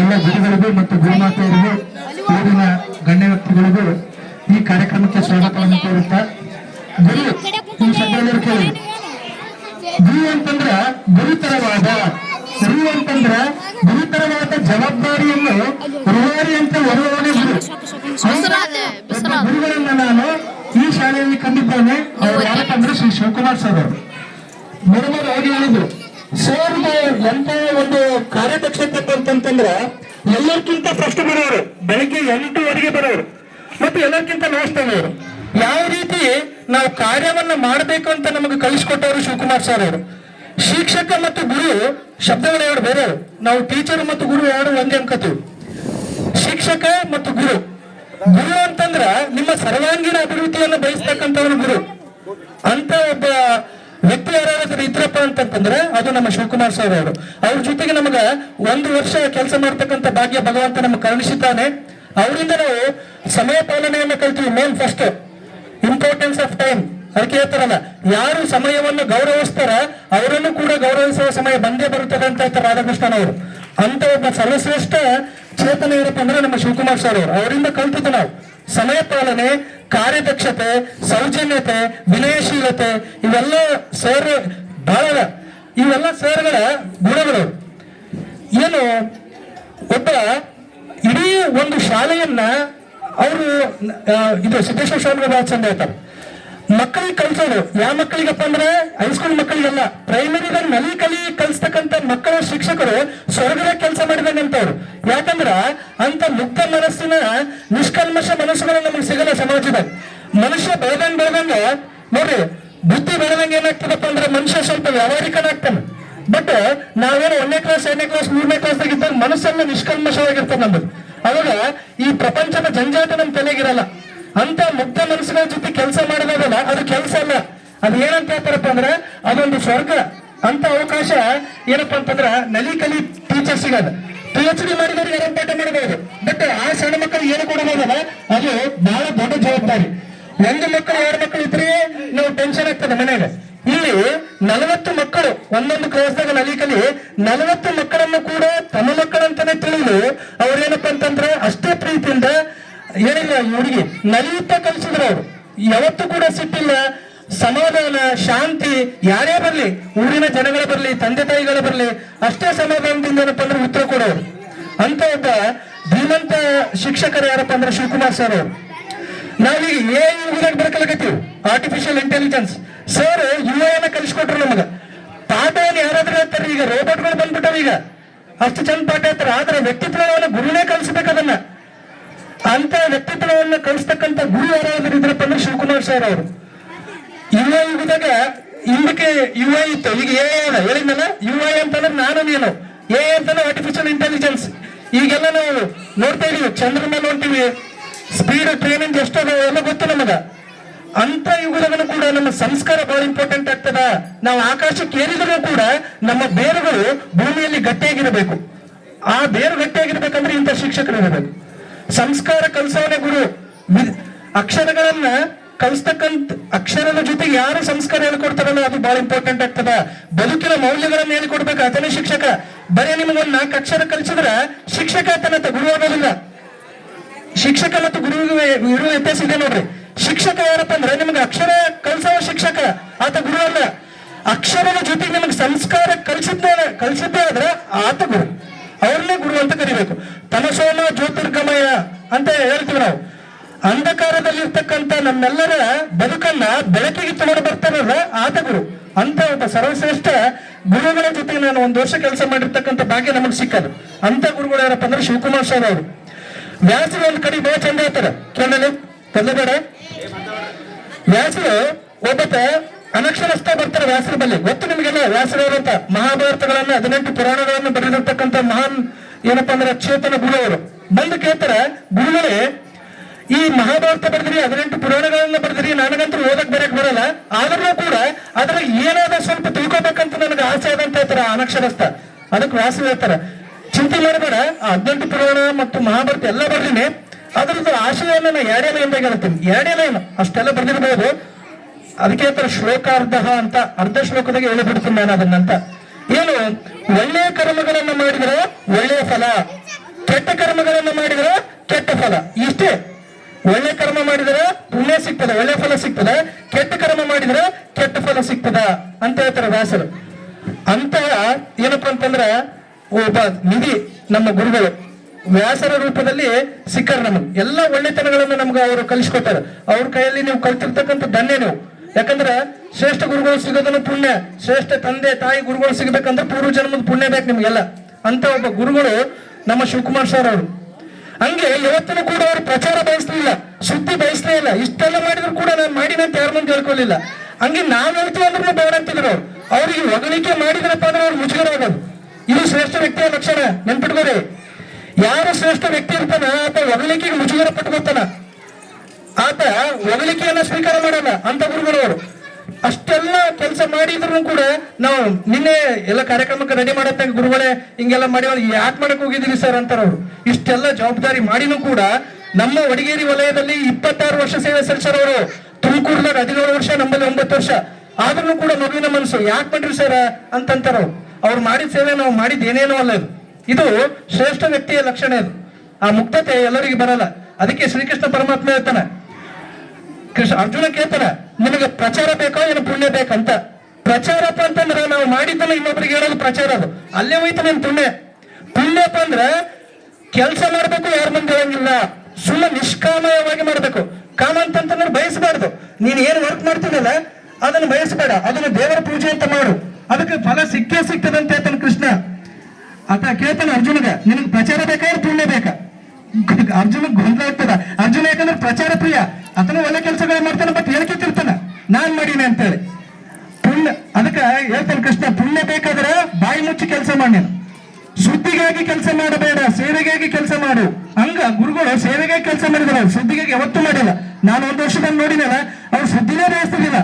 ಎಲ್ಲ ಗುರುಗಳಿಗೂ ಮತ್ತು ಗುರುಮಾತೆಯರಿಗೂ ಊರಿನ ಗಣ್ಯ ವ್ಯಕ್ತಿಗಳಿಗೂ ಈ ಕಾರ್ಯಕ್ರಮಕ್ಕೆ ಸ್ವಾಗತವನ್ನು ಕೋರುತ್ತಾ ಗುರು ಈ ಶಬ್ದದಲ್ಲಿ ಕೇಳಿ. ಗುರು ಅಂತಂದ್ರ ಗುರುತರವಾದ ಗುರು ಅಂತಂದ್ರ ಗುರುತರವಾದ ಜವಾಬ್ದಾರಿಯನ್ನು ರೂವಾರಿ ಅಂತ ಹೊರವಣೆ ಗುರು. ಗುರುಗಳನ್ನ ನಾನು ಈ ಶಾಲೆಯಲ್ಲಿ ಕಂಡಿದ್ದೇನೆ. ಅವ್ರು ಯಾರಕ್ಕಂದ್ರೆ ಶ್ರೀ ಶಿವಕುಮಾರ್ ಸರ್ ಅವರು. ಮೊದಲು ಹೋಗಿ ಹೇಳಿದ್ರು? ಸರ್ಗೆ ಎಂತ ಒಂದು ಕಾರ್ಯದಕ್ಷತೆ ಅಂತಂತಂದ್ರ ಎಲ್ಲರಿಗಿಂತ ಫಸ್ಟ್ ಬರೋರು, ಬೆಳಗ್ಗೆ ಎಂಟುವರೆಗೆ ಬರೋರು, ಮತ್ತು ಎಲ್ಲರಿಗಿಂತ ಅವರು ಯಾವ ರೀತಿ ನಾವು ಕಾರ್ಯವನ್ನ ಮಾಡಬೇಕು ಅಂತ ನಮಗೆ ಕಲಿಸ್ಕೊಟ್ಟವರು ಶಿವಕುಮಾರ್ ಸರ್ ಅವರು. ಶಿಕ್ಷಕ ಮತ್ತು ಗುರು ಶಬ್ದಗಳು ಎರಡು ಬೇರೆ. ನಾವು ಟೀಚರ್ ಮತ್ತು ಗುರು ಎರಡು ಒಂದೇ ಅನ್ಕೋತೀವಿ ಶಿಕ್ಷಕ ಮತ್ತು ಗುರು. ಗುರು ಅಂತಂದ್ರ ನಿಮ್ಮ ಸರ್ವಾಂಗೀಣ ಅಭಿವೃದ್ಧಿಯನ್ನು ಬಯಸ್ತಕ್ಕಂಥವನು ಗುರು. ಅಂತ ಒಬ್ಬ ವ್ಯಕ್ತಿ ಯಾರಾದ್ರೂ ಇದ್ರಪ್ಪ ಅಂತಂತಂದ್ರೆ ಅದು ನಮ್ಮ ಶಿವಕುಮಾರ್ ಸರ್ ಅವರು. ಅವ್ರ ಜೊತೆಗೆ ನಮಗ ಒಂದು ವರ್ಷ ಕೆಲಸ ಮಾಡ್ತಕ್ಕಂಥ ಭಾಗ್ಯ ಭಗವಂತ ನಮ್ಗೆ ಕರುಣಿಸಿದ್ದಾನೆ. ಅವರಿಂದ ನಾವು ಸಮಯ ಪಾಲನೆಯನ್ನು ಕಲ್ತೀವಿ main first importance of time ಅದಕ್ಕೆ ಹೇಳ್ತಾರಲ್ಲ, ಯಾರು ಸಮಯವನ್ನು ಗೌರವಿಸ್ತಾರ ಅವರನ್ನು ಕೂಡ ಗೌರವಿಸುವ ಸಮಯ ಬಂದೇ ಬರುತ್ತದೆ ಅಂತ ಹೇಳ್ತಾರೆ ರಾಧಾಕೃಷ್ಣನ್ ಅವರು. ಅಂತ ಒಬ್ಬ ಸರ್ವಶ್ರೇಷ್ಠ ಚೇತನ ಏನಪ್ಪ ಅಂದ್ರೆ ನಮ್ಮ ಶಿವಕುಮಾರ್ ಸರ್ ಅವರು. ಅವರಿಂದ ಕಲ್ತಿದ್ದು ನಾವು. ಸಮಯ ಪಾಲನೆ, ಕಾರ್ಯದಕ್ಷತೆ, ಸೌಜನ್ಯತೆ, ವಿನಯಶೀಲತೆ, ಇವೆಲ್ಲ ಸರ್ ಬಹಳ. ಇವೆಲ್ಲ ಸರ್ಗಳ ಗುಣಗಳು ಏನು, ಒಬ್ಬ ಇಡೀ ಒಂದು ಶಾಲೆಯನ್ನ ಅವರು ಇದು ಸಿದ್ದೇಶ್ವರ ಸ್ವಾಮಿಗಳು ಬಹಳ ಚಂದ ಹೇಳ್ತಾರೆ ಮಕ್ಕಳಿಗೆ ಕಲ್ಸೋದು. ಯಾವ ಮಕ್ಕಳಿಗಪ್ಪ ಅಂದ್ರೆ ಹೈಸ್ಕೂಲ್ ಮಕ್ಕಳಿಗೆಲ್ಲ. ಪ್ರೈಮರಿ ನಲಿ ಕಲಿ ಕಲಿಸ್ತಕ್ಕಂಥ ಮಕ್ಕಳ ಶಿಕ್ಷಕರು ಸ್ವರ್ಗದ ಕೆಲಸ ಮಾಡಿದಂಗಂತವ್ರು. ಯಾಕಂದ್ರ ಅಂತ ಮುಕ್ತ ಮನಸ್ಸಿನ ನಿಷ್ಕಲ್ಮಶ ಮನಸ್ಸುಗಳು ನಮಗೆ ಸಿಗಲ್ಲ ಸಮಾಜದ. ಮನುಷ್ಯ ಬೆಳೆದಂಗ್ ಬೆಳೆದಂಗ, ನೋಡ್ರಿ, ಬುದ್ಧಿ ಬೆಳೆದಂಗ ಏನಾಗ್ತದಪ್ಪ ಅಂದ್ರೆ ಮನುಷ್ಯ ಸ್ವಲ್ಪ ವ್ಯಾವಹಾರಿಕನಾಗ್ತಾನೆ. ಬಟ್ ನಾವೇನು ಒಂದನೇ ಕ್ಲಾಸ್ ಎರಡನೇ ಕ್ಲಾಸ್ ಮೂರನೇ ಕ್ಲಾಸ್ದಾಗ ಇದ್ದಾಗ ಮನಸ್ಸನ್ನ ನಿಷ್ಕಲ್ಮಶವಾಗಿರ್ತದೆ ನಮ್ದು. ಅವಾಗ ಈ ಪ್ರಪಂಚದ ಜಂಜಾಟ ನಮ್ ತಲೆಗಿರಲ್ಲ. ಅಂತ ಮುಕ್ತ ಮನಸ್ಸುಗಳ ಜೊತೆ ಕೆಲಸ ಮಾಡೋದಲ್ಲ ಅದು ಕೆಲಸ ಅಲ್ಲ. ಅದು ಏನಂತ ಹೇಳ್ತಾರಪ್ಪ ಅಂದ್ರೆ, ಅದೊಂದು ಸ್ವರ್ಗ. ಅಂತ ಅವಕಾಶ ಏನಪ್ಪ ಅಂತಂದ್ರ, ನಲಿ ಕಲಿ ಟೀಚರ್ ಸಿಗದ ಪಿ ಎಚ್ ಡಿ ಮಾಡಿದವ್ರಿಗೆ ಯಾರು ಪಾಠ ಮಾಡಬಹುದು ಬಟ್ ಆ ಸಣ್ಣ ಮಕ್ಕಳು ಏನು ಕೊಡಬಹುದಲ್ಲ ಅದು ಬಹಳ ದೊಡ್ಡ ಜವಾಬ್ದಾರಿ. ಒಂದು ಮಕ್ಕಳು, ಎರಡು ಮಕ್ಕಳು ಇದ್ರೆ ನಾವು ಟೆನ್ಷನ್ ಆಗ್ತದೆ ಮನೆಗೆ ಇಲ್ಲಿ ನಲವತ್ತು ಮಕ್ಕಳು, ಒಂದೊಂದು ಕ್ಲಾಸ್ದಾಗ ನಲಿಕಲಿ ನಲವತ್ತು ಮಕ್ಕಳನ್ನು ಕೂಡ ತಮ್ಮ ಮಕ್ಕಳಂತಾನೆ ತಿಳಿದು ಅವ್ರೇನಪ್ಪ ಅಂತಂದ್ರ ಏನಿಲ್ಲ ಈ ಹುಡುಗಿ, ನಲಿಯುತ್ತಾ ಕಲಿಸಿದ್ರು ಅವರು. ಯಾವತ್ತೂ ಕೂಡ ಸಿಟ್ಟಿಲ್ಲ. ಸಮಾಧಾನ, ಶಾಂತಿ, ಯಾರೇ ಬರ್ಲಿ, ಊರಿನ ಜನಗಳ ಬರ್ಲಿ, ತಂದೆ ತಾಯಿಗಳ ಬರ್ಲಿ, ಅಷ್ಟೇ ಸಮಾಧಾನದಿಂದ ಏನಪ್ಪ ಅಂದ್ರೆ ಉತ್ತರ ಕೊಡೋರು. ಅಂತ ಒಬ್ಬ ಧೀಮಂತ ಶಿಕ್ಷಕರು ಯಾರಪ್ಪ ಅಂದ್ರೆ ಶಿವಕುಮಾರ್ ಸರ್ ಅವರು. ನಾವೀಗ ಎ ಯುಗದಾಗ ಬರ್ಕಲಕತ್ತೀವಿ. ಆರ್ಟಿಫಿಷಿಯಲ್ ಇಂಟೆಲಿಜೆನ್ಸ್ ಸರ್ ಯು ಕಲಿಸ್ಕೊಟ್ರು ನಮಗ. ಪಾಠವನ್ನು ಯಾರಾದ್ರೂ ಹೇಳ್ತಾರೆ ಈಗ ರೋಬೋಟ್ಗಳು ಬಂದ್ಬಿಟ್ಟವ ಈಗ ಅಷ್ಟು ಚಂದ ಪಾಠ ಹೇಳ್ತಾರೆ. ಆದ್ರೆ ವ್ಯಕ್ತಿತ್ವವನ್ನು ಗುರುನೇ ಅಂತ ವ್ಯಕ್ತಿತ್ವವನ್ನು ಕಲಿಸ್ತಕ್ಕಂಥ ಗುರು ಯಾರಾದ್ರೂ ಇದ್ರಪ್ಪ ಅಂದ್ರೆ ಶಿವಕುಮಾರ್ ಸರ್ ಅವರು. ಯುವ ಯುಗದಾಗ ಹಿಂದಕ್ಕೆ ಯುವ ಇತ್ತು. ಈಗ ಎ ಹೇಳಿದ್ನಲ್ಲ? ಯುವ ಅಂತಂದ್ರೆ ನಾನು ನೀನು. ಎ ಅಂತಂದ್ರೆ ಆರ್ಟಿಫಿಷಿಯಲ್ ಇಂಟೆಲಿಜೆನ್ಸ್ ಈಗೆಲ್ಲ ನಾವು ನೋಡ್ತಾ ಇದೀವಿ. ಚಂದ್ರನ ನೋಡ್ತೀವಿ. ಸ್ಪೀಡ್ ಟ್ರೈನಿಂಗ್ ಎಷ್ಟದ ಎಲ್ಲ ಗೊತ್ತು ನಮಗ. ಅಂತ ಯುಗದಾಗ ಕೂಡ ನಮ್ಮ ಸಂಸ್ಕಾರ ಬಹಳ ಇಂಪಾರ್ಟೆಂಟ್ ಆಗ್ತದ. ನಾವು ಆಕಾಶಕ್ಕೆ ಏರಿದರೂ ಕೂಡ ನಮ್ಮ ಬೇರುಗಳು ಭೂಮಿಯಲ್ಲಿ ಗಟ್ಟಿಯಾಗಿರಬೇಕು. ಆ ಬೇರು ಗಟ್ಟಿಯಾಗಿರ್ಬೇಕಂದ್ರೆ ಇಂಥ ಶಿಕ್ಷಕರು ಇರಬೇಕು. ಸಂಸ್ಕಾರ ಕಲಿಸೋನೆ ಗುರು. ಅಕ್ಷರಗಳನ್ನ ಕಲಿಸ್ತಕ್ಕಂತ ಅಕ್ಷರದ ಜೊತೆಗೆ ಯಾರು ಸಂಸ್ಕಾರ ಹೇಳ್ಕೊಡ್ತಾರಲ್ಲ, ಅದು ಬಹಳ ಇಂಪಾರ್ಟೆಂಟ್ ಆಗ್ತದ. ಬದುಕಿನ ಮೌಲ್ಯಗಳನ್ನ ಹೇಳಿಕೊಡ್ಬೇಕು ಆತನೇ ಶಿಕ್ಷಕ. ಬರೀ ನಿಮಗೊಂದು ನಾಲ್ಕು ಅಕ್ಷರ ಕಲಿಸಿದ್ರ ಶಿಕ್ಷಕ ಆತನಂತ ಗುರು ಆಗೋದಿಲ್ಲ. ಶಿಕ್ಷಕ ಮತ್ತು ಗುರು ಇರುವ ವ್ಯತ್ಯಾಸ ಇದೆ ನೋಡ್ರಿ. ಶಿಕ್ಷಕ ಯಾರಪ್ಪ ಅಂದ್ರೆ ನಿಮ್ಗೆ ಅಕ್ಷರ ಕಲಿಸೋ ಶಿಕ್ಷಕ, ಆತ ಗುರು ಅಲ್ಲ. ಅಕ್ಷರದ ಜೊತೆಗೆ ನಿಮಗೆ ಸಂಸ್ಕಾರ ಕಲಿಸಿದ್ದ ಕಲಿಸಿದ್ದೇ ಆದ್ರೆ ಆತ ಗುರು. ಅವ್ರನ್ನೇ ಗುರು ಅಂತ ಕರಿಬೇಕು. ತಮಸೋಮ ಜ್ಯೋತಿರ್ಗಮಯ ಅಂತ ಹೇಳ್ತೀವಿ ನಾವು. ಅಂಧಕಾರದಲ್ಲಿರ್ತಕ್ಕಂಥ ನಮ್ಮೆಲ್ಲರ ಬದುಕನ್ನ ಬೆಳಕಿಗೆ ತಗೊಂಡು ಬರ್ತಾರಲ್ಲ ಆತ ಗುರು ಅಂತ ಒಬ್ಬ ಸರ್ವಶ್ರೇಷ್ಠ ಗುರುಗಳ ಜೊತೆ ನಾನು ಒಂದು ವರ್ಷ ಕೆಲಸ ಮಾಡಿರ್ತಕ್ಕಂಥ ಭಾಗ್ಯ ನಮಗೆ ಸಿಕ್ಕದು. ಅಂತ ಗುರುಗಳು ಯಾರಪ್ಪ ಅಂದ್ರೆ ಶಿವಕುಮಾರ್ ಸರ್ ಅವರು. ವ್ಯಾಸರು ಒಂದ್ ಕಡೆ ಬಹಳ ಚಂದ ಆತರ ಕೇಳಲಿ ಕೊಲ್ಲಬೇಡ ವ್ಯಾಸರು ಒಬ್ಬತ ಅನಕ್ಷರಸ್ಥ ಬರ್ತಾರೆ ವ್ಯಾಸರ ಬಲ್ಲಿ ಗೊತ್ತು ನಿಮಗೆಲ್ಲ? ವ್ಯಾಸರವರಂತ ಮಹಾಭಾರತಗಳನ್ನ ಹದಿನೆಂಟು ಪುರಾಣಗಳನ್ನು ಬರೆದಿರ್ತಕ್ಕಂಥ ಮಹಾನ್ ಏನಪ್ಪಾ ಅಂದ್ರೆ ಚೇತನ ಗುರುಗಳು. ಬಂದು ಕೇಳ್ತಾರ, ಗುರುಗಳೇ, ಈ ಮಹಾಭಾರತ ಬರೆದ್ರಿ, ಹದಿನೆಂಟು ಪುರಾಣಗಳನ್ನ ಬರೆದ್ರಿ, ನನಗಂತೂ ಓದಕ್ ಬರಕ್ ಬರಲ್ಲ. ಆದ್ರೂ ಕೂಡ ಅದ್ರ ಏನಾದ ಸ್ವಲ್ಪ ತಿಳ್ಕೊಬೇಕಂತ ನನಗೆ ಆಸೆ ಆದಂತ ಹೇಳ್ತಾರೆ ಅನಕ್ಷರಸ್ಥ. ಅದಕ್ಕೆ ವಾಸ ಹೇಳ್ತಾರ, ಚಿಂತೆ ಮಾಡಬೇಡ, ಆ ಹದಿನೆಂಟು ಪುರಾಣ ಮತ್ತು ಮಹಾಭಾರತ ಎಲ್ಲ ಬರ್ದಿನಿ. ಅದ್ರದ್ದು ಆಶಯವನ್ನು ನಾನು ಎರಡೇ ಲೈನ್ದಾಗ ಹೇಳ್ತೀನಿ. ಎರಡೇ ಅಷ್ಟೆಲ್ಲ ಬರ್ದಿರ್ಬೋದು. ಅದಕ್ಕೆ ಹೇಳ್ತಾರೆ ಶ್ಲೋಕಾರ್ಧ ಅಂತ, ಅರ್ಧ ಶ್ಲೋಕದಾಗ ಹೇಳಿಬಿಡ್ತೀನಿ ನಾನು ಅದನ್ನಂತ. ಏನು? ಒಳ್ಳೆಯ ಕರ್ಮಗಳನ್ನ ಮಾಡಿದರೆ ಒಳ್ಳೆಯ ಫಲ, ಕೆಟ್ಟ ಕರ್ಮಗಳನ್ನ ಮಾಡಿದರೆ ಕೆಟ್ಟ ಫಲ, ಇಷ್ಟೇ. ಒಳ್ಳೆ ಕರ್ಮ ಮಾಡಿದರೆ ಪುಣ್ಯ ಸಿಗ್ತದೆ, ಒಳ್ಳೆ ಫಲ ಸಿಗ್ತದೆ, ಕೆಟ್ಟ ಕರ್ಮ ಮಾಡಿದರೆ ಕೆಟ್ಟ ಫಲ ಸಿಗ್ತದ ಅಂತ ಹೇಳ್ತಾರೆ ವ್ಯಾಸರು. ಅಂತಹ ಏನಪ್ಪಾ ಅಂತಂದ್ರೆ, ಒಬ್ಬ ನಿಧಿ ನಮ್ಮ ಗುರುಗಳು, ವ್ಯಾಸರ ರೂಪದಲ್ಲಿ ಸಿಕ್ಕರ್ ನಮಗೆ ಎಲ್ಲ ಒಳ್ಳೆತನಗಳನ್ನು ನಮ್ಗೆ ಅವರು ಕಲಿಸ್ಕೊಟ್ಟಾರೆ ಅವ್ರ ಕೈಯಲ್ಲಿ ನೀವು ಕಲ್ತಿರ್ತಕ್ಕಂಥ ಧನ್ಯ ನೀವು. ಯಾಕಂದ್ರೆ ಶ್ರೇಷ್ಠ ಗುರುಗಳು ಸಿಗೋದನ್ನು ಪುಣ್ಯ, ಶ್ರೇಷ್ಠ ತಂದೆ, ತಾಯಿ ಗುರುಗಳು ಸಿಗಬೇಕಂದ್ರೆ ಪೂರ್ವ ಜನ್ಮದ ಪುಣ್ಯ ಬೇಕು ನಿಮ್ಗೆಲ್ಲ ಅಂತ ಒಬ್ಬ ಗುರುಗಳು ನಮ್ಮ ಶಿವಕುಮಾರ್ ಸರ್ ಅವರು. ಹಂಗೆ ಇವತ್ತಿನ ಕೂಡ ಅವರು ಪ್ರಚಾರ ಬಯಸ್ಲಿಲ್ಲ, ಸುದ್ದಿ ಬಯಸ್ಲೇ ಇಲ್ಲ. ಇಷ್ಟೆಲ್ಲ ಮಾಡಿದ್ರು ಕೂಡ ನಾನು ಮಾಡಿನ ಅಂತ ಯಾರ ಮುಂದೆ ಹೇಳ್ಕೊಳ್ಳಿಲ್ಲ ಹಂಗೆ ನಾವ್ ಹೇಳ್ತೀವಿ ಅಂದ್ರೆ ಬೇಡ ಅಂತಿದ್ರು ಅವ್ರು. ಅವ್ರಿಗೆ ಹೊಗಳಿಕೆ ಮಾಡಿದ್ರಪ್ಪ ಅಂದ್ರೆ ಅವ್ರು ಮುಜುಗರ ಆಗೋದು ಇದು ಶ್ರೇಷ್ಠ ವ್ಯಕ್ತಿಯ ಲಕ್ಷಣ ನೆನ್ಪಿಟ್ಕೋರಿ ಯಾರು ಶ್ರೇಷ್ಠ ವ್ಯಕ್ತಿ ಇರ್ತಾನ ಅಥವಾ ಹೊಗಳಿಕೆಗೆ ಮುಜುಗರ ಪಟ್ಕೋತಾನ. ಆತ ಹೊಗಳಿಕೆಯನ್ನ ಸ್ವೀಕಾರ ಮಾಡಲ್ಲ ಅಂತ ಗುರುಗಳು ಅವರು ಅಷ್ಟೆಲ್ಲ ಕೆಲಸ ಮಾಡಿದ್ರು ಕೂಡ ನಾವು ನಿನ್ನೆ ಎಲ್ಲ ಕಾರ್ಯಕ್ರಮಕ್ಕೆ ರೆಡಿ ಮಾಡತ್ತ ಗುರುಗಳೇ, ಹಿಂಗೆಲ್ಲ ಮಾಡಿ ಯಾಕೆ ಮಾಡಕ್ ಹೋಗಿದ್ದೀರಿ ಸರ್ ಅಂತಾರ ಇಷ್ಟೆಲ್ಲ ಜವಾಬ್ದಾರಿ ಮಾಡಿನೂ ಕೂಡ ನಮ್ಮ ವಡಗೇರಿ ವಲಯದಲ್ಲಿ ಇಪ್ಪತ್ತಾರು ವರ್ಷ ಸೇವೆ ಸಲ್ಲಿಸ್ಯಾರ ಅವರು ತುಮಕೂರ್ನಾಗ ಹದಿನೇಳು ವರ್ಷ, ನಮ್ಮಲ್ಲಿ ಒಂಬತ್ತು ವರ್ಷ. ಆದ್ರೂ ಕೂಡ ಮಗುವಿನ ಮನಸ್ಸು. ಯಾಕೆ ಮಾಡ್ರಿ ಸರ್ ಅಂತಂತಾರ ಅವ್ರು ಅವ್ರು ಮಾಡಿದ ಸೇವೆ ನಾವು ಮಾಡಿದ ಏನೇನೋ ಅಲ್ಲ ಇದು. ಇದು ಶ್ರೇಷ್ಠ ವ್ಯಕ್ತಿಯ ಲಕ್ಷಣ ಇದು. ಆ ಮುಕ್ತತೆ ಎಲ್ಲರಿಗೂ ಬರಲ್ಲ. ಅದಕ್ಕೆ ಶ್ರೀಕೃಷ್ಣ ಪರಮಾತ್ಮ ಹೇಳ್ತಾನೆ ಕೃಷ್ಣ ಅರ್ಜುನ ಕೇಳ್ತಾರ ನಿಮಗೆ ಪ್ರಚಾರ ಬೇಕೋ ಏನು ಪುಣ್ಯ ಬೇಕಂತ? ಪ್ರಚಾರಪ್ಪ ಅಂತಂದ್ರೆ ನಾವು ಮಾಡಿದ್ದನ್ನ ಇನ್ನೊಬ್ರಿಗೆ ಹೇಳೋದು ಪ್ರಚಾರ ಅದು. ಅಲ್ಲೇ ಹೋಯ್ತು ನಿನ್ ಪುಣ್ಯ. ಪುಣ್ಯಪ್ಪ ಅಂದ್ರೆ ಕೆಲಸ ಮಾಡ್ಬೇಕು, ಯಾರ ಮುಂದೆ ಹೇಳಂಗಿಲ್ಲ ಸುಮ್ಮನೆ ನಿಷ್ಕಾಮಯವಾಗಿ ಮಾಡ್ಬೇಕು. ಕಾಮ ಅಂತಂತಂದ್ರೆ ಬಯಸಬಾರ್ದು. ನೀನ್ ಏನ್ ವರ್ಕ್ ಮಾಡ್ತೀನಲ್ಲ, ಅದನ್ನ ಬಯಸಬೇಡ. ಅದನ್ನ ದೇವರ ಪೂಜೆ ಅಂತ ಮಾಡು. ಅದಕ್ಕೆ ಫಲ ಸಿಕ್ಕೇ ಸಿಗ್ತದಂತ ಹೇಳ್ತಾನೆ ಕೃಷ್ಣ. ಆತ ಕೇಳ್ತಾನೆ ಅರ್ಜುನಗ, ನಿನಗೆ ಪ್ರಚಾರ ಬೇಕಾ, ಏನು ಪುಣ್ಯ ಬೇಕಾ? ಅರ್ಜುನ ಗೊಂದಲ ಆಗ್ತದ. ಅರ್ಜುನ ಯಾಕಂದ್ರೆ ಪ್ರಚಾರ ಪ್ರಿಯ. ಆತನ ಒಳ್ಳೆ ಕೆಲಸಗಳು ಮಾಡ್ತಾನೆ ಬಟ್ ಹೇಳಿಕೆ ತಿರ್ತಾನ. ನಾನ್ ಮಾಡೀನಿ ಅಂತೇಳಿ. ಪುಣ್ಯ, ಅದಕ್ಕೆ ಹೇಳ್ತಾನೆ ಕೃಷ್ಣ, ಪುಣ್ಯ ಬೇಕಾದ್ರೆ ಬಾಯಿ ಮುಚ್ಚಿ ಕೆಲಸ ಮಾಡಿ ಸುದ್ದಿಗಾಗಿ ಕೆಲಸ ಮಾಡಬೇಡ, ಸೇವೆಗಾಗಿ ಕೆಲಸ ಮಾಡು. ಹಂಗ ಗುರುಗಳು ಸೇವೆಗಾಗಿ ಕೆಲಸ ಮಾಡಿದಾರೆ ಸುದ್ದಿಗಾಗಿ ಯಾವತ್ತೂ ಮಾಡಿಲ್ಲ. ನಾನು ಒಂದು ವರ್ಷದಲ್ಲಿ ನೋಡಿನಲ್ಲ, ಅವ್ರು ಸುದ್ದಿನೇ ಬಯಸ್ತಿರ್ಲಿಲ್ಲ.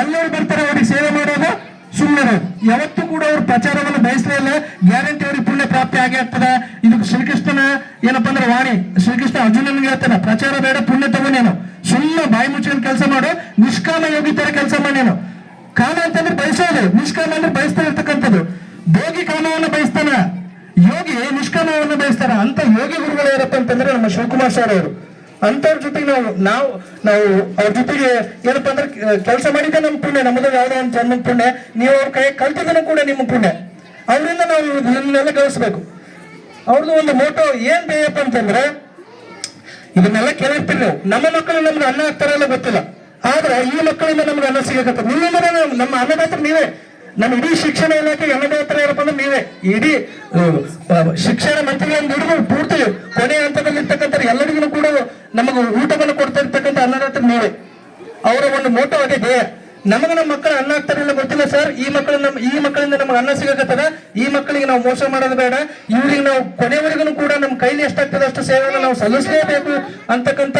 ಎಲ್ಲರೂ ಬರ್ತಾರೆ ಅವ್ರಿಗೆ ಸೇವೆ ಮಾಡೋದು ಸುಮ್ಮನೆ ಯಾವತ್ತೂ ಕೂಡ ಅವ್ರು ಪ್ರಚಾರವನ್ನು ಬಯಸಲೇ ಇಲ್ಲ. ಗ್ಯಾರಂಟಿ ಅವ್ರಿಗೆ ಪುಣ್ಯ ಪ್ರಾಪ್ತಿ ಆಗಿ ಆಗ್ತದ. ಇದು ಶ್ರೀಕೃಷ್ಣನ ಏನಪ್ಪಾ ಅಂದ್ರೆ ವಾಣಿ, ಶ್ರೀಕೃಷ್ಣ ಅರ್ಜುನನಿಗೆ ಹೇಳ್ತಾನೆ, ಪ್ರಚಾರ ಬೇಡ, ಪುಣ್ಯ ತಗೊಂಡೇನು ಬಾಯಿ ಮುಚ್ಚಿಕೊಂಡು ಕೆಲಸ ಮಾಡು, ನಿಷ್ಕಾಮ ಯೋಗಿ ತರ ಕೆಲಸ ಮಾಡೇನು ಕಾಮ ಅಂತಂದ್ರೆ ಬಯಸೋದು, ನಿಷ್ಕಾಮ ಅಂದ್ರೆ ಬಯಸ್ತಾ ಇರ್ತಕ್ಕಂಥದ್ದು. ಭೋಗಿ ಕಾಮವನ್ನು ಬಯಸ್ತಾನ. ಯೋಗಿ ನಿಷ್ಕಾಮವನ್ನು ಬಯಸ್ತಾರ ಅಂತ ಯೋಗಿ ಗುರುಗಳು ಯಾರಪ್ಪ ಅಂತಂದ್ರೆ ನಮ್ಮ ಶಿವಕುಮಾರ್ ಸರ್ ಅವರು. ಅಂತವ್ರ ಜೊತೆಗೆ ನಾವು ನಾವು ನಾವು ಅವ್ರ ಜೊತೆಗೆ ಏನಪ್ಪ ಅಂದ್ರೆ ಕೆಲಸ ಮಾಡಿದ್ದೆ ನಮ್ಮ ಪುಣ್ಯ ನಮ್ಮದು ಯಾವುದೋ ಒಂದು ಜನ್ಮ ಪುಣ್ಯ. ನೀವು ಅವ್ರ ಕೈ ಕಲ್ತಿದ್ದನು ಕೂಡ ನಿಮ್ಮ ಪುಣ್ಯ. ಅವರಿಂದ ನಾವು ಇದನ್ನೆಲ್ಲ ಗಳಿಸ್ಬೇಕು ಅವ್ರದ್ದು ಒಂದು ಮೋಟೋ ಏನ್ ಬೇಯಪ್ಪ ಅಂತಂದ್ರೆ ಇದನ್ನೆಲ್ಲ ಕೇಳಿರ್ತೀವಿ ನಾವು. ನಮ್ಮ ಮಕ್ಕಳು ನಮ್ಗೆ ಅನ್ನ ಹಾಕ್ತಾರಲ್ಲ ಗೊತ್ತಿಲ್ಲ. ಆದ್ರೆ ಈ ಮಕ್ಕಳಿಂದ ನಮ್ಗೆ ಅನ್ನ ಸಿಗಕತ್ತ. ನಿಮ್ಮಿಂದ ನಮ್ಮ ಅನ್ನದಾತ್ರ ನೀವೇ. ನಮ್ಮ ಇಡೀ ಶಿಕ್ಷಣ ಇಲಾಖೆ ಅನ್ನದಾತ್ರ ಏನಪ್ಪ ಅಂದ್ರೆ ನೀವೇ. ಇಡೀ ಶಿಕ್ಷಣ ಮಂತ್ರಿಗಳಿಂದ ಹಿಡಿದು ಪೂರ್ತಿ ಕೊನೆ ಹಂತದಲ್ಲಿ ಇರ್ತಕ್ಕಂಥ ಎಲ್ಲರಿಗೂ ಕೂಡ ನಮಗೆ ಊಟವನ್ನು ಕೊಡ್ತಾ ಇರ್ತಕ್ಕಂಥ ಅನ್ನದಾತ್ರ ನೀವೇ. ಅವರ ಒಂದು ಮೋಟೋ ಅದೇ ಧ್ಯೇಯ ನಮಗೆ ನಮ್ಮ ಮಕ್ಕಳು ಅನ್ನ ಆಗ್ತಾರಲ್ಲ ಗೊತ್ತಿಲ್ಲ ಸರ್. ಈ ಮಕ್ಕಳು ನಮ್ಮ ಈ ಮಕ್ಕಳಿಂದ ನಮ್ಗೆ ಅನ್ನ ಸಿಗಕತ್ತದ. ಈ ಮಕ್ಕಳಿಗೆ ನಾವು ಮೋಸ ಮಾಡೋದು ಬೇಡ. ಇವ್ರಿಗೆ ನಾವು ಕೊನೆವರೆಗೂ ಕೂಡ ನಮ್ಮ ಕೈಲಿ ಎಷ್ಟಾಗ್ತದೆ ಅಷ್ಟು ಸೇವೆಯನ್ನು ನಾವು ಸಲ್ಲಿಸಲೇಬೇಕು ಅಂತಕ್ಕಂಥ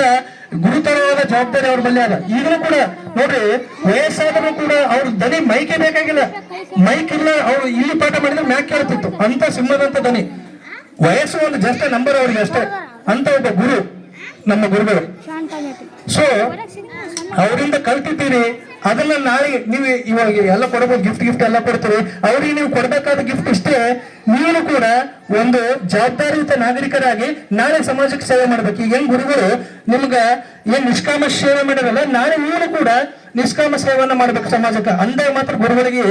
ಗುರುತರವಾದ ಜವಾಬ್ದಾರಿ ಅವ್ರ ಬಲ್ಲಿ ಅದ. ಈಗಲೂ ಕೂಡ ನೋಡ್ರಿ ವಯಸ್ಸಾದರೂ ಕೂಡ ಅವ್ರ ದನಿ ಮೈಕೆ ಬೇಕಾಗಿಲ್ಲ. ಮೈಕ್ ಇಲ್ಲ ಅವ್ರು ಇಲ್ಲಿ ಪಾಠ ಮಾಡಿದ್ರೆ ಮ್ಯಾಕ್ ಕೇಳ್ತಿತ್ತು. ಅಂತ ಸಿಂಹದಂತ ದನಿ ವಯಸ್ಸು ಒಂದು ಜಸ್ಟ್ ನಂಬರ್ ಅವ್ರಿಗೆ ಅಷ್ಟೇ. ಅಂತ ಒಬ್ಬ ಗುರು ನಮ್ಮ ಗುರುಗಳು. ಸೊ ಅವರಿಂದ ಕಲ್ತಿದ್ದೀರಿ. ಅದನ್ನ ನಾಳೆ ನೀವು ಇವಾಗ ಎಲ್ಲ ಕೊಡಬಹುದು ಗಿಫ್ಟ್ ಗಿಫ್ಟ್ ಎಲ್ಲ ಕೊಡ್ತೀವಿ ಅವ್ರಿಗೆ ನೀವು ಕೊಡಬೇಕಾದ ಗಿಫ್ಟ್ ಇಷ್ಟೇ. ನೀವು ಕೂಡ ಒಂದು ಜವಾಬ್ದಾರಿಯುತ ನಾಗರಿಕರಾಗಿ ನಾಳೆ ಸಮಾಜಕ್ಕೆ ಸೇವೆ ಮಾಡ್ಬೇಕು. ಈಗ ಏನ್ ಗುರುಗಳು ನಿಮ್ಗ ಏನ್ ನಿಷ್ಕಾಮ ಸೇವೆ ಮಾಡಿರಲ್ಲ, ನಾಳೆ ನೀವು ಕೂಡ ನಿಷ್ಕಾಮ ಸೇವೆಯನ್ನ ಮಾಡ್ಬೇಕು ಸಮಾಜಕ್ಕೆ. ಅಂದಾಗ ಮಾತ್ರ ಗುರುಗಳಿಗೆ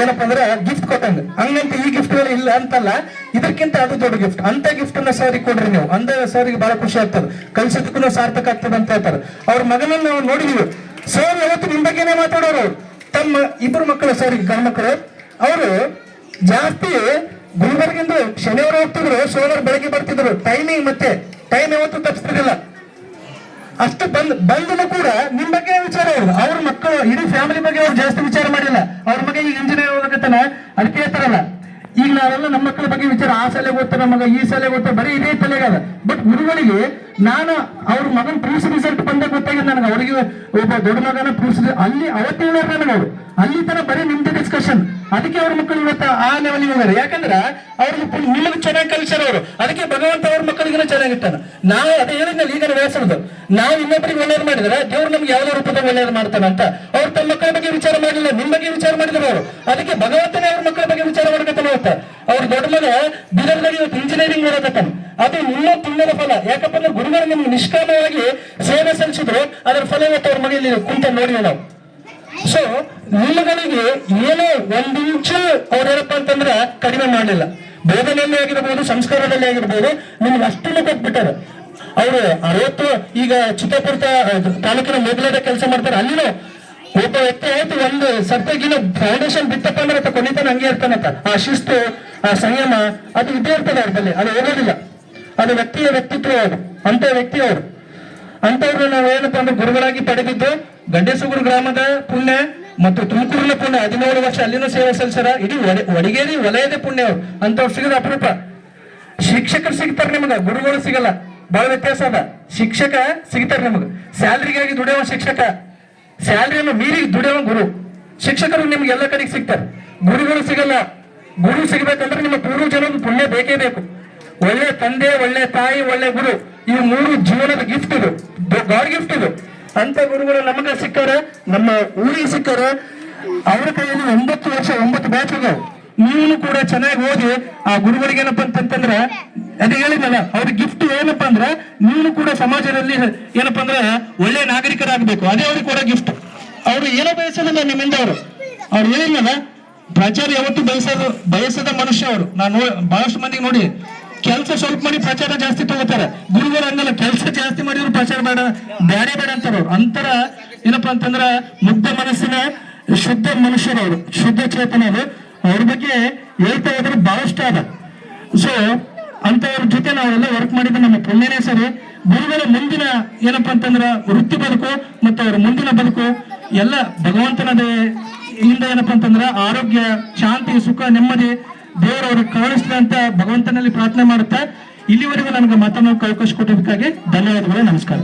ಏನಪ್ಪಾ ಅಂದ್ರೆ ಗಿಫ್ಟ್ ಕೊಟ್ಟಂಗ. ಹಂಗಂತ ಈ ಗಿಫ್ಟ್ ಇಲ್ಲ ಅಂತಲ್ಲ, ಇದಕ್ಕಿಂತ ಅದು ದೊಡ್ಡ ಗಿಫ್ಟ್ ಅಂತ ಗಿಫ್ಟ್ ಅನ್ನ ಸರಿಗೆ ಕೊಡ್ರಿ ನೀವು. ಅಂದ ಸರಿಗೆ ಬಹಳ ಖುಷಿ ಆಗ್ತದೆ. ಕಲ್ಸೋದಕ್ಕೂ ಸಾರ್ಥಕ ಆಗ್ತದೆ ಅಂತ ಹೇಳ್ತಾರೆ. ಅವ್ರ ಮಗನನ್ನ ನಾವು ನೋಡಿದೀವಿ. ಸರ್ ಯಾವತ್ತು ನಿಮ್ಮ ಬಗ್ಗೆನೇ ಮಾತಾಡೋರು. ತಮ್ಮ ಇಬ್ಬರು ಮಕ್ಕಳು ಸರ್ ಗಂಡ ಮಕ್ಕಳು ಅವರು ಜಾಸ್ತಿ ಗುಲ್ಬರ್ಗಿಂದ ಶನಿವಾರ ಹೋಗ್ತಿದ್ರು ಸೋಮವಾರ ಬೆಳಗ್ಗೆ ಬರ್ತಿದ್ರು. ಟೈಮಿಂಗ್ ಮತ್ತೆ ಟೈಮ್ ಯಾವತ್ತು ತಪ್ಪಿಸ್ತಿರಲಿಲ್ಲ ಅಷ್ಟು ಬಂದ್, ಬಂದನು ಕೂಡ ನಿಮ್ ಬಗ್ಗೆ ವಿಚಾರ ಅವರು. ಅವ್ರ ಮಕ್ಕಳು, ಇಡೀ ಫ್ಯಾಮಿಲಿ ಬಗ್ಗೆ ಅವ್ರು ಜಾಸ್ತಿ ವಿಚಾರ ಮಾಡಿಲ್ಲ. ಅವ್ರ ಮಗ ಈಗ ಇಂಜಿನಿಯರ್ ಓದಕತ್ತಾನ ಅದಕ್ಕೆ ಹೇಳ್ತಾರಲ್ಲ. ಈಗ ನಾವೆಲ್ಲ ನಮ್ಮ ಮಕ್ಕಳ ಬಗ್ಗೆ ವಿಚಾರ ಆ ಸಲ ಗೊತ್ತ ಮಗ ಈ ಸಲ ಗೊತ್ತ ಬರೀ ಇದೇ ತಲೆಗಾದ. ಬಟ್ ಗುರುಗಳಿಗೆ ನಾನು ಅವ್ರ ಮಗನ ಪೂರ್ಸ್ ರಿಸಲ್ಟ್ ಬಂದ ಗೊತ್ತಾಗಿದೆ ನನಗೆ. ಅವರಿಗೆ ಒಬ್ಬ ದೊಡ್ಡ ಮಗನ ಪೂರ್ಸ್ ಅಲ್ಲಿ ಅವತ್ತು ಹೇಳೋರು ನನಗೆ ಅವರು. ಅಲ್ಲಿ ತನ ಬರೀ ನಿಮ್ದು ಡಿಸ್ಕಷನ್ ಅದಕ್ಕೆ ಅವ್ರ ಮಕ್ಕಳು ಇವತ್ತು ಆ ಲೆವೆಲ್ಗೆ ಹೋಗ್ಯಾರ. ಯಾಕಂದ್ರೆ ಅವ್ರಿಗೆ ನಿಮಗೆ ಚೆನ್ನಾಗಿ ಕಲಿಸ್ಯಾರ ಅವರು. ಅದಕ್ಕೆ ಭಗವಂತ ಅವ್ರ ಮಕ್ಕಳಿಗೆ ಚೆನ್ನಾಗಿಟ್ಟಾನ ನಾವು ಅದೇ ಹೇಳಿದ್ನಲ್ಲ, ಈಗ ವ್ಯಾಸರದು ನಾವು ಇನ್ನೊಬ್ಬರಿಗೆ ಒಳ್ಳೇದು ಮಾಡಿದ್ರೆ ದೇವ್ರು ನಮ್ಗೆ ಯಾವ್ದೋ ರೂಪದಲ್ಲಿ ಒಳ್ಳೇದು ಮಾಡ್ತಾನ ಅಂತ. ಅವ್ರು ತಮ್ಮ ಮಕ್ಕಳ ಬಗ್ಗೆ ವಿಚಾರ ಮಾಡಲಿಲ್ಲ ನಿಮ್ ಬಗ್ಗೆ ವಿಚಾರ ಮಾಡಿದ್ರು ಅವರು. ಅದಕ್ಕೆ ಭಗವಂತನೇ ಅವ್ರ ಮಕ್ಕಳ ಬಗ್ಗೆ ವಿಚಾರ ಮಾಡ್ಕೊತಾನ ಅವತ್ತ ಅವ್ರ ದೊಡ್ಡ ಮನೆ ಬೀದರ್ದಾಗ ಇವತ್ತು ಇಂಜಿನಿಯರಿಂಗ್ ಓದಕತ್ತಾನ ಅದು ನಿಮ್ಮ ಪುಣ್ಯದ ಫಲ. ಯಾಕಪ್ಪ ಅಂದ್ರೆ ಗುರುಗಳು ನಿಮ್ಗೆ ನಿಷ್ಕಾಮವಾಗಿ ಸೇವೆ ಸಲ್ಲಿಸಿದ್ರು ಅದರ ಫಲ ಇವತ್ತು ಅವ್ರ ಮನೆಯಲ್ಲಿ ಕುಂತ ನೋಡಿವಿ ನಾವು. ಸೊ ನಿಮ್ಮಗಳಿಗೆ ಏನೋ ಒಂದಿಂಚು ಅವ್ರ ಅವ್ರೇನಪ್ಪ ಅಂತಂದ್ರೆ ಕಡಿಮೆ ಮಾಡಲಿಲ್ಲ. ಬೋಧನೆಯಲ್ಲಿ ಆಗಿರ್ಬೋದು, ಸಂಸ್ಕಾರದಲ್ಲಿ ಆಗಿರ್ಬೋದು, ನಿಮ್ಗೆ ಅಷ್ಟನ್ನು ಕೊಟ್ಬಿಟ್ಟಾರೆ. ಅವರು ಅರವತ್ತು, ಈಗ ಚಿತ್ತಾಪುರ ತಾ- ತಾಲೂಕಿನ ಮೊದಲಾದ ಕೆಲಸ ಮಾಡ್ತಾರೆ. ಅಲ್ಲಿನೂ ಒಬ್ಬ ವ್ಯಕ್ತಿ ಆಯ್ತು ಒಂದು ಸತ್ಯಗಿನ ಫೌಂಡೇಶನ್ ಬಿತ್ತಪ್ಪ ಅಂದ್ರೆ ಕೊನೆತನ ಹಂಗೆ ಇರ್ತಾನಂತ ಆ ಶಿಸ್ತು, ಆ ಸಂಯಮ, ಅದು ಇದ್ದೇ ಇರ್ತದೆ ಅವ್ರದಲ್ಲಿ ಅದು ಹೋಗೋದಿಲ್ಲ. ಅದು ವ್ಯಕ್ತಿಯ ವ್ಯಕ್ತಿತ್ವ ಅದು. ಅಂತ ವ್ಯಕ್ತಿ ಅವರು. ಅಂತವ್ರು ನಾವು ಏನಪ್ಪ ಅಂದ್ರೆ ಗುರುಗಳಾಗಿ ಪಡೆದಿದ್ದು ಗಂಡೇಸುಗುರು ಗ್ರಾಮದ ಪುಣ್ಯ ಮತ್ತು ತುಮಕೂರಿನ ಪುಣ್ಯ. ಹದಿನೇಳು ವರ್ಷ ಅಲ್ಲಿನೂ ಸೇವೆ ಸಲ್ಲಿಸ್ಯಾರ. ಇಡೀ ಒಡೆ- ಒಡಿಗೇರಿ ವಲಯದ ಪುಣ್ಯ ಅವ್ರು. ಅಂತವ್ರು ಸಿಗದ ಅಪರೂಪ. ಶಿಕ್ಷಕರು ಸಿಗ್ತಾರೆ ನಿಮಗ. ಗುರುಗಳು ಸಿಗಲ್ಲ. ಬಹಳ ವ್ಯತ್ಯಾಸ ಅದ. ಶಿಕ್ಷಕ ಸಿಗ್ತಾರೆ ನಿಮಗ. ಸ್ಯಾಲ್ರಿಗಾಗಿ ದುಡಿಯೋ ಶಿಕ್ಷಕ. ಸ್ಯಾಲ್ರಿಯನ್ನು ಮೀರಿ ದುಡಿಯೋ ಗುರು. ಶಿಕ್ಷಕರು ನಿಮ್ಗೆ ಎಲ್ಲ ಕಡೆಗೆ ಸಿಗ್ತಾರೆ. ಗುರುಗಳು ಸಿಗಲ್ಲ. ಗುರು ಸಿಗಬೇಕಂದ್ರೆ ನಿಮ್ಮ ಪೂರ್ವಜನ ಪುಣ್ಯ ಬೇಕೇ ಬೇಕು. ಒಳ್ಳೆ ತಂದೆ, ಒಳ್ಳೆ ತಾಯಿ, ಒಳ್ಳೆ ಗುರು ಇವು ಮೂರು ಜೀವನದ ಗಿಫ್ಟ್ ಇದು. ಗಾಡ್ ಗಿಫ್ಟ್ ಇದು. ಅಂತ ಗುರುಗಳು ನಮಗೆ ಸಿಕ್ಕಾರ, ನಮ್ಮ ಊರಿಗೆ ಸಿಕ್ಕಾರ, ಅವರ ಕೈಯಲ್ಲಿ ಒಂಬತ್ತು ವರ್ಷ, ಒಂಬತ್ತು ಬ್ಯಾಚ್ ಅದಾವ ನೀವು ಕೂಡ ಚೆನ್ನಾಗಿ ಓದಿ, ಆ ಗುರುಗಳಿಗೆ ಏನಪ್ಪಾ ಅಂತಂತಂದ್ರೆ, ಅದೇ ಹೇಳಿದ್ನಲ್ಲ ಅವ್ರ ಗಿಫ್ಟ್ ಏನಪ್ಪಾ ಅಂದ್ರೆ, ನೀನು ಕೂಡ ಸಮಾಜದಲ್ಲಿ ಏನಪ್ಪಾ ಅಂದ್ರೆ ಒಳ್ಳೆ ನಾಗರಿಕರಾಗಬೇಕು. ಅದೇ ಅವ್ರಿಗೆ ಕೂಡ ಗಿಫ್ಟ್ ಅವ್ರು ಏನೋ ಬಯಸಲ್ಲ ನಿಮ್ಮಿಂದ ಅವರು. ಅವ್ರು ಹೇಳಿದ್ನಲ್ಲ, ಪ್ರಚಾರ ಯಾವತ್ತು ಬಯಸೋದು, ಬಯಸದ ಮನುಷ್ಯ ಅವರು. ನಾನು ಬಹಳಷ್ಟು ಮಂದಿಗೆ ನೋಡಿ, ಕೆಲಸ ಸ್ವಲ್ಪ ಮಾಡಿ ಪ್ರಚಾರ ಜಾಸ್ತಿ ತಗೋತಾರೆ. ಗುರುಗಳು ಹಂಗಲ್ಲ, ಕೆಲಸ ಜಾಸ್ತಿ ಮಾಡಿದ್ರು ಪ್ರಚಾರ ಬೇಡ ಬೇಡ ಬೇಡ ಅಂತಾರ ಅವ್ರು. ಅಂತರ ಏನಪ್ಪಾ ಅಂತಂದ್ರ ಮುಗ್ಧ ಮನಸ್ಸಿನ ಶುದ್ಧ ಮನುಷ್ಯರವರು, ಶುದ್ಧ ಚೇತನ ಅವ್ರ ಬಗ್ಗೆ ಹೇಳ್ತಾ ಹೋದ್ರೆ ಬಹಳಷ್ಟು ಅದ. ಸೊ ಅಂತವ್ರ ಜೊತೆ ನಾವೆಲ್ಲ ವರ್ಕ್ ಮಾಡಿದ್ರೆ ನಮ್ಮ ಪುಣ್ಯನೇ ಸರಿ. ಗುರುಗಳ ಮುಂದಿನ ಏನಪ್ಪಾ ಅಂತಂದ್ರ ವೃತ್ತಿ ಬದುಕು ಮತ್ತು ಅವ್ರ ಮುಂದಿನ ಬದುಕು ಎಲ್ಲ ಭಗವಂತನದೇ ಇಂದ ಏನಪ್ಪಾ ಅಂತಂದ್ರ ಆರೋಗ್ಯ, ಶಾಂತಿ, ಸುಖ, ನೆಮ್ಮದಿ ದೇವರು ಅವ್ರಿಗೆ ಕರುಣಿಸ್ಲಿ ಅಂತ ಭಗವಂತನಲ್ಲಿ ಪ್ರಾರ್ಥನೆ ಮಾಡುತ್ತಾ ಇಲ್ಲಿವರೆಗೂ ನನಗೆ ಮಾತನಾಡೋಕೆ ಅವಕಾಶ ಕೊಟ್ಟಿದ್ದಕ್ಕಾಗಿ ಧನ್ಯವಾದಗಳು, ನಮಸ್ಕಾರ.